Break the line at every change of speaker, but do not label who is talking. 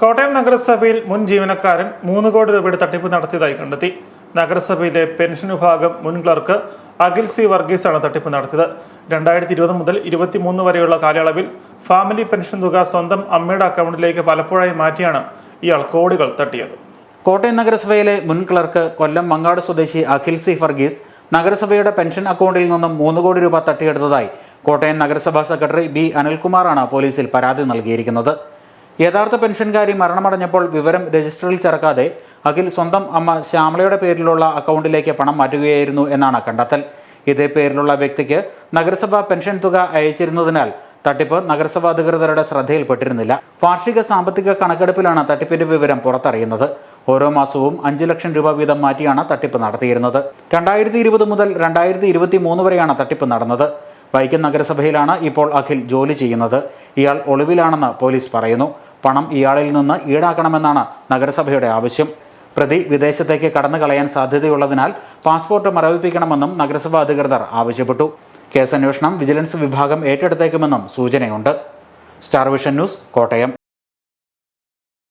കോട്ടയം നഗരസഭയിൽ മുൻ ജീവനക്കാരൻ മൂന്ന് കോടി രൂപയുടെ തട്ടിപ്പ് നടത്തിയതായി കണ്ടെത്തി. നഗരസഭയിലെ പെൻഷൻ വിഭാഗം മുൻ ക്ലർക്ക് അഖിൽ സി വർഗീസാണ് തട്ടിപ്പ് നടത്തിയത്. രണ്ടായിരത്തി ഇരുപത് മുതൽ ഇരുപത്തിമൂന്ന് വരെയുള്ള കാലയളവിൽ ഫാമിലി പെൻഷൻ തുക സ്വന്തം അമ്മയുടെ അക്കൗണ്ടിലേക്ക് പലപ്പോഴായി മാറ്റിയാണ് ഇയാൾ കോടികൾ തട്ടിയത്.
കോട്ടയം നഗരസഭയിലെ മുൻ ക്ലർക്ക് കൊല്ലം മങ്ങാട് സ്വദേശി അഖിൽ സി ഫർഗീസ് നഗരസഭയുടെ പെൻഷൻ അക്കൗണ്ടിൽ നിന്നും മൂന്ന് കോടി രൂപ തട്ടിയെടുത്തതായി കോട്ടയം നഗരസഭാ സെക്രട്ടറി ബി അനിൽകുമാറാണ് പോലീസിൽ പരാതി നൽകിയിരിക്കുന്നത്. യഥാർത്ഥ പെൻഷൻകാരി മരണമടഞ്ഞപ്പോൾ വിവരം രജിസ്റ്ററിൽ ചേർക്കാതെ അഖിൽ സ്വന്തം അമ്മ ശ്യാമളയുടെ പേരിലുള്ള അക്കൗണ്ടിലേക്ക് പണം മാറ്റുകയായിരുന്നു എന്നാണ് കണ്ടെത്തൽ. ഇതേ പേരിലുള്ള വ്യക്തിക്ക് നഗരസഭ പെൻഷൻ തുക അയച്ചിരുന്നതിനാൽ തട്ടിപ്പ് നഗരസഭാ അധികൃതരുടെ ശ്രദ്ധയിൽപ്പെട്ടിരുന്നില്ല. വാർഷിക സാമ്പത്തിക കണക്കെടുപ്പിലാണ് തട്ടിപ്പിന്റെ വിവരം പുറത്തറിയുന്നത്. ഓരോ മാസവും അഞ്ച് ലക്ഷം രൂപ വീതം മാറ്റിയാണ് തട്ടിപ്പ് നടത്തിയിരുന്നത്. രണ്ടായിരത്തി ഇരുപത് മുതൽ രണ്ടായിരത്തി ഇരുപത്തി മൂന്ന് വരെയാണ് തട്ടിപ്പ് നടന്നത്. വൈക്കം നഗരസഭയിലാണ് ഇപ്പോൾ അഖിൽ ജോലി ചെയ്യുന്നത്. ഇയാൾ ഒളിവിലാണെന്ന് പോലീസ് പറയുന്നു. പണം ഇയാളിൽ നിന്ന് ഈടാക്കണമെന്നാണ് നഗരസഭയുടെ ആവശ്യം. പ്രതി വിദേശത്തേക്ക് കടന്നു കളയാൻ സാധ്യതയുള്ളതിനാൽ പാസ്പോർട്ട് മരവിപ്പിക്കണമെന്നും നഗരസഭാ അധികൃതർ ആവശ്യപ്പെട്ടു. കേസന്വേഷണം വിജിലൻസ് വിഭാഗം ഏറ്റെടുത്തേക്കുമെന്നും സൂചനയുണ്ട്. Star Vision news Kottayam.